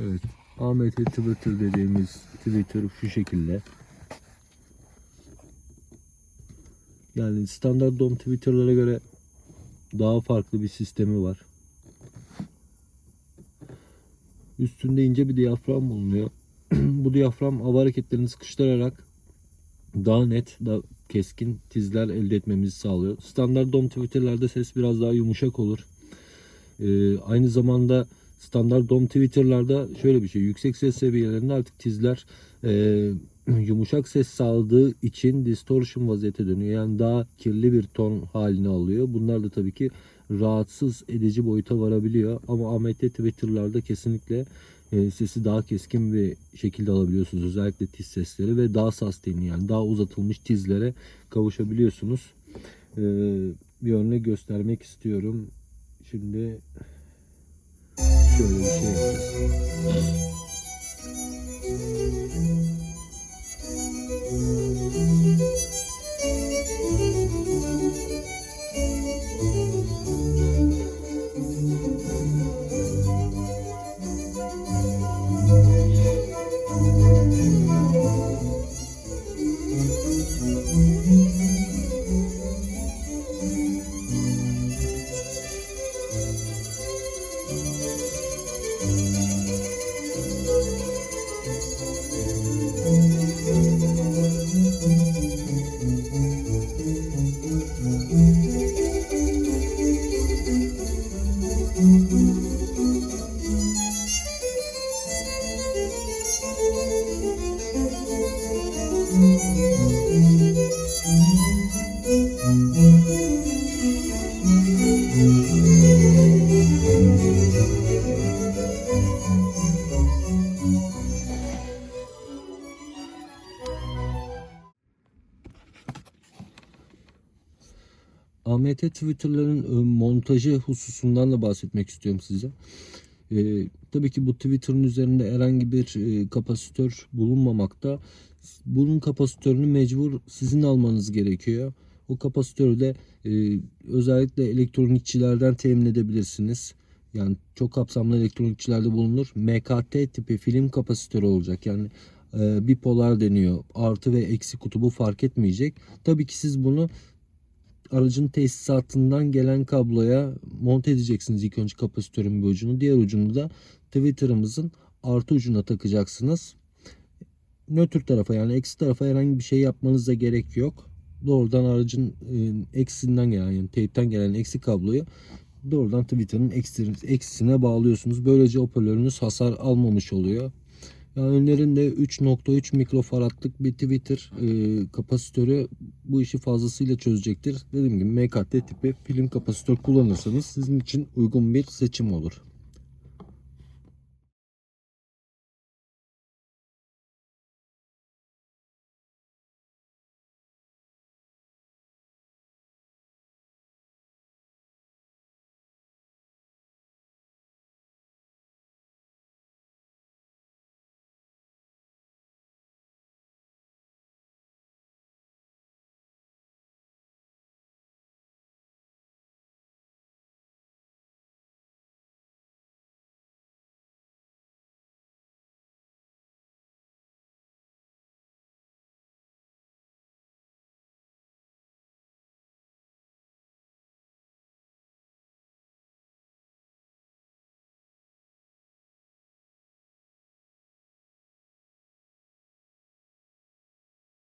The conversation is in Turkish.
Evet. AMT Twitter dediğimiz Twitter şu şekilde. Yani standart DOM Twitter'lara göre daha farklı bir sistemi var. Üstünde ince bir diyafram bulunuyor. Bu diyafram hava hareketlerini sıkıştırarak daha net, daha keskin tizler elde etmemizi sağlıyor. Standart DOM Twitter'larda ses biraz daha yumuşak olur. Ee, aynı zamanda standart DOM Twitter'larda şöyle bir şey. Yüksek ses seviyelerinde artık tizler e, yumuşak ses sağladığı için distortion vaziyete dönüyor. Yani daha kirli bir ton halini alıyor. Bunlar da tabii ki rahatsız edici boyuta varabiliyor. Ama AMT Twitter'larda kesinlikle e, sesi daha keskin bir şekilde alabiliyorsunuz. Özellikle tiz sesleri ve daha sustain yani daha uzatılmış tizlere kavuşabiliyorsunuz. E, bir örnek göstermek istiyorum. Şimdi şöyle bir. AMT Twitter'ların e, montajı hususundan da bahsetmek istiyorum size. E, tabii ki bu Twitter'ın üzerinde herhangi bir e, kapasitör bulunmamakta. Bunun kapasitörünü mecbur sizin almanız gerekiyor. O kapasitörü de e, özellikle elektronikçilerden temin edebilirsiniz. Yani çok kapsamlı elektronikçilerde bulunur. MKT tipi film kapasitörü olacak. Yani e, bipolar deniyor. Artı ve eksi kutubu fark etmeyecek. Tabii ki siz bunu aracın tesisatından gelen kabloya monte edeceksiniz ilk önce kapasitörün bir ucunu. Diğer ucunu da Twitter'ımızın artı ucuna takacaksınız. Nötr tarafa yani eksi tarafa herhangi bir şey yapmanıza gerek yok. Doğrudan aracın e, eksinden gelen yani teypten gelen eksi kabloyu doğrudan Twitter'ın eksi- eksisine bağlıyorsunuz. Böylece hoparlörünüz hasar almamış oluyor. Yani önlerinde 3.3 mikrofaradlık bir Twitter e, kapasitörü bu işi fazlasıyla çözecektir. Dediğim gibi MKT tipi film kapasitör kullanırsanız sizin için uygun bir seçim olur.